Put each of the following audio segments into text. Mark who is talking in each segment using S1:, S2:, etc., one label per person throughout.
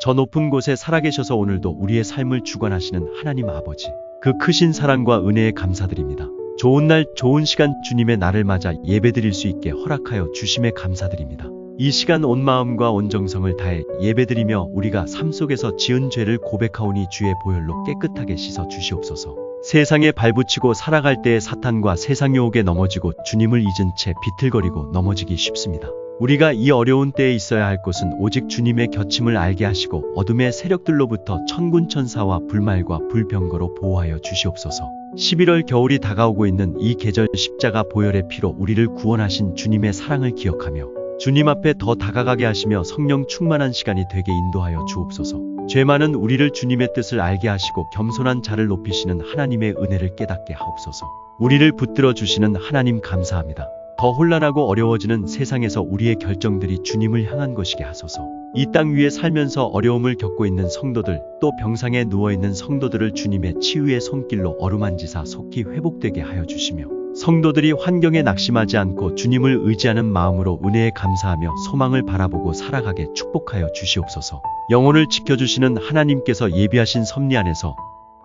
S1: 저 높은 곳에 살아계셔서 오늘도 우리의 삶을 주관하시는 하나님 아버지. 그 크신 사랑과 은혜에 감사드립니다. 좋은 날, 좋은 시간 주님의 날을 맞아 예배드릴 수 있게 허락하여 주심에 감사드립니다. 이 시간 온 마음과 온 정성을 다해 예배드리며 우리가 삶 속에서 지은 죄를 고백하오니 주의 보혈로 깨끗하게 씻어 주시옵소서. 세상에 발붙이고 살아갈 때의 사탄과 세상 유혹에 넘어지고 주님을 잊은 채 비틀거리고 넘어지기 쉽습니다. 우리가 이 어려운 때에 있어야 할 곳은 오직 주님의 곁임을 알게 하시고 어둠의 세력들로부터 천군 천사와 불말과 불병거로 보호하여 주시옵소서. 11월 겨울이 다가오고 있는 이 계절 십자가 보혈의 피로 우리를 구원하신 주님의 사랑을 기억하며 주님 앞에 더 다가가게 하시며 성령 충만한 시간이 되게 인도하여 주옵소서. 죄 많은 우리를 주님의 뜻을 알게 하시고 겸손한 자를 높이시는 하나님의 은혜를 깨닫게 하옵소서. 우리를 붙들어 주시는 하나님 감사합니다. 더 혼란하고 어려워지는 세상에서 우리의 결정들이 주님을 향한 것이게 하소서. 이 땅 위에 살면서 어려움을 겪고 있는 성도들, 또 병상에 누워 있는 성도들을 주님의 치유의 손길로 어루만지사 속히 회복되게 하여 주시며 성도들이 환경에 낙심하지 않고 주님을 의지하는 마음으로 은혜에 감사하며 소망을 바라보고 살아가게 축복하여 주시옵소서. 영혼을 지켜주시는 하나님께서 예비하신 섭리 안에서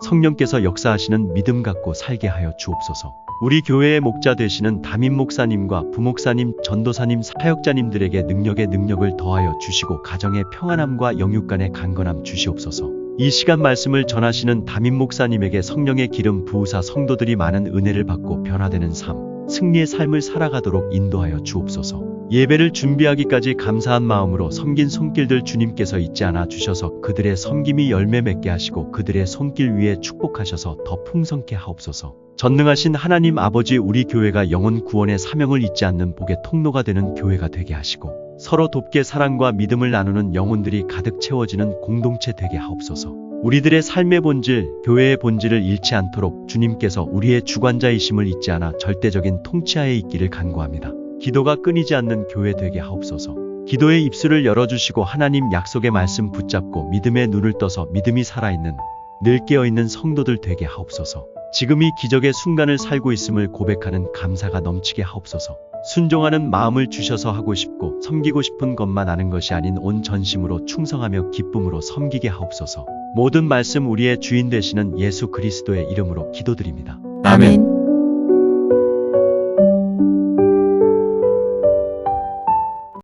S1: 성령께서 역사하시는 믿음 갖고 살게 하여 주옵소서. 우리 교회의 목자 되시는 담임 목사님과 부목사님, 전도사님, 사역자님들에게 능력의 능력을 더하여 주시고 가정의 평안함과 영육간의 강건함 주시옵소서. 이 시간 말씀을 전하시는 담임 목사님에게 성령의 기름 부으사 성도들이 많은 은혜를 받고 변화되는 삶, 승리의 삶을 살아가도록 인도하여 주옵소서. 예배를 준비하기까지 감사한 마음으로 섬긴 손길들 주님께서 잊지 않아 주셔서 그들의 섬김이 열매 맺게 하시고 그들의 손길 위에 축복하셔서 더 풍성케 하옵소서. 전능하신 하나님 아버지 우리 교회가 영혼 구원의 사명을 잊지 않는 복의 통로가 되는 교회가 되게 하시고 서로 돕게 사랑과 믿음을 나누는 영혼들이 가득 채워지는 공동체 되게 하옵소서. 우리들의 삶의 본질, 교회의 본질을 잃지 않도록 주님께서 우리의 주관자이심을 잊지 않아 절대적인 통치하에 있기를 간구합니다. 기도가 끊이지 않는 교회 되게 하옵소서. 기도의 입술을 열어주시고 하나님 약속의 말씀 붙잡고 믿음의 눈을 떠서 믿음이 살아있는 늘 깨어있는 성도들 되게 하옵소서. 지금 이 기적의 순간을 살고 있음을 고백하는 감사가 넘치게 하옵소서. 순종하는 마음을 주셔서 하고 싶고 섬기고 싶은 것만 아는 것이 아닌 온 전심으로 충성하며 기쁨으로 섬기게 하옵소서. 모든 말씀 우리의 주인 되시는 예수 그리스도의 이름으로 기도드립니다.
S2: 아멘.